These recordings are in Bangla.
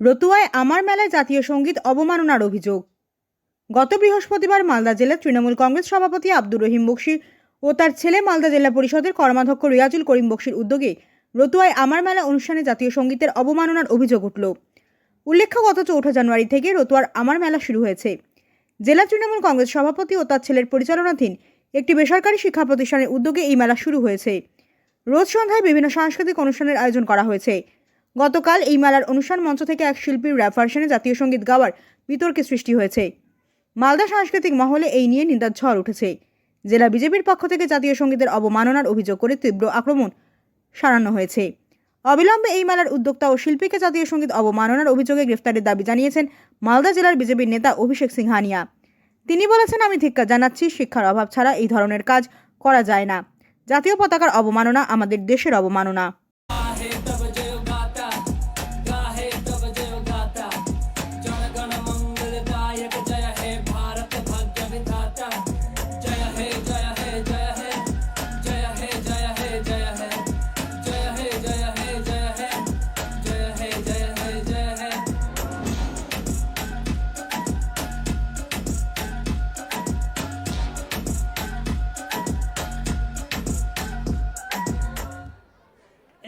রতুয়ায় আমার মেলায় জাতীয় সংগীত অবমাননার অভিযোগ। গত বৃহস্পতিবার মালদা জেলার তৃণমূল কংগ্রেস সভাপতি আব্দুর রহিম বক্সি ও তার ছেলে মালদা জেলা পরিষদের কর্মাধ্যক্ষ রিয়াজুল করিম বক্সির উদ্যোগে রতুয়ায় আমার মেলা অনুষ্ঠানে জাতীয় সঙ্গীতের অবমাননার অভিযোগ উঠল। উল্লেখ্য, গত চৌঠা জানুয়ারি থেকে রতুয়ার আমার মেলা শুরু হয়েছে। জেলা তৃণমূল কংগ্রেস সভাপতি ও তার ছেলের পরিচালনাধীন একটি বেসরকারি শিক্ষা প্রতিষ্ঠানের উদ্যোগে এই মেলা শুরু হয়েছে। রোজ সন্ধ্যায় বিভিন্ন সাংস্কৃতিক অনুষ্ঠানের আয়োজন করা হয়েছে। গতকাল এই মেলার অনুষ্ঠান মঞ্চ থেকে এক শিল্পীর র্যাপ ভার্সনে জাতীয় সংগীত গাওয়ার বিতর্কের সৃষ্টি হয়েছে। মালদা সাংস্কৃতিক মহলে এই নিয়ে নিন্দার ঝড় উঠেছে। জেলা বিজেপির পক্ষ থেকে জাতীয় সঙ্গীতের অবমাননার অভিযোগ করে তীব্র আক্রমণ সারানো হয়েছে। অবিলম্বে এই মেলার উদ্যোক্তা ও শিল্পীকে জাতীয় সংগীত অবমাননার অভিযোগে গ্রেফতারের দাবি জানিয়েছেন মালদা জেলার বিজেপির নেতা অভিষেক সিংহানিয়া। তিনি বলেছেন, আমি ধিক্কার জানাচ্ছি, শিক্ষার অভাব ছাড়া এই ধরনের কাজ করা যায় না। জাতীয় পতাকার অবমাননা আমাদের দেশের অবমাননা।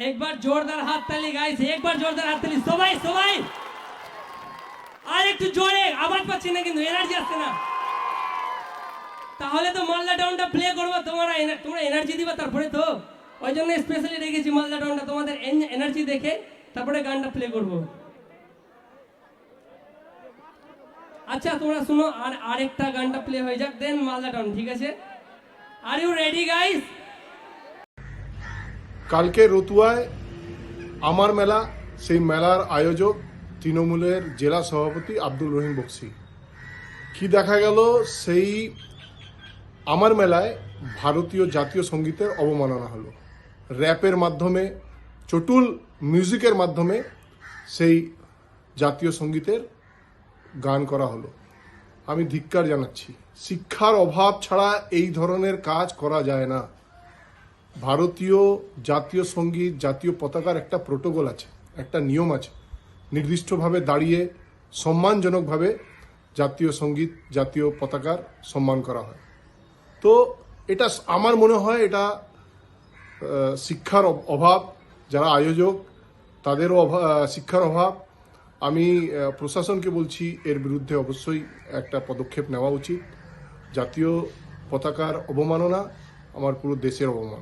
একবার জোরদার হাত তালি গাইস একবার জোরদার হাত তালি। সবাই সবাই। আর একটু জোরে, আওয়াজ পাচ্ছি না কিন্তু এনার্জি আসছে না। তাহলে তো মালদা টাউনটা প্লে করব, তোমরা তোমরা এনার্জি দিবা তারপরে তো। ওই জন্য স্পেশালি রেখেছি মালদা টাউনটা তোমাদের এনার্জি দেখে তারপরে গানটা প্লে করব। আচ্ছা তোমরা শুনো, আর, আরেকটা গানটা প্লে হয়ে যাক দেন মালদা টাউন ঠিক আছে? আর ইউ রেডি গাইস কালকে রতুয়ায় আমার মেলা, সেই মেলার আয়োজক তৃণমূলের জেলা সভাপতি আব্দুল রহিম বক্সি। কি দেখা গেল? সেই আমার মেলায় ভারতীয় জাতীয় সঙ্গীতের অবমাননা হলো। র্যাপের মাধ্যমে, চটুল মিউজিকের মাধ্যমে সেই জাতীয় সঙ্গীতের গান করা হলো। আমি ধিক্কার জানাচ্ছি। শিক্ষার অভাব ছাড়া এই ধরনের কাজ করা যায় না। ভারতীয় জাতীয় সংগীত, জাতীয় পতাকার একটা প্রোটোকল আছে, একটা নিয়ম আছে। নির্দিষ্টভাবে দাঁড়িয়ে সম্মানজনকভাবে জাতীয় সংগীত, জাতীয় পতাকার সম্মান করা হয়। তো এটা আমার মনে হয় এটা শিক্ষার অভাব, যারা আয়োজক, তাদেরও অভাব শিক্ষার অভাব। আমি প্রশাসনকে বলছি, এর বিরুদ্ধে অবশ্যই একটা পদক্ষেপ নেওয়া উচিত। জাতীয় পতাকার অবমাননা аrпu deсеr omа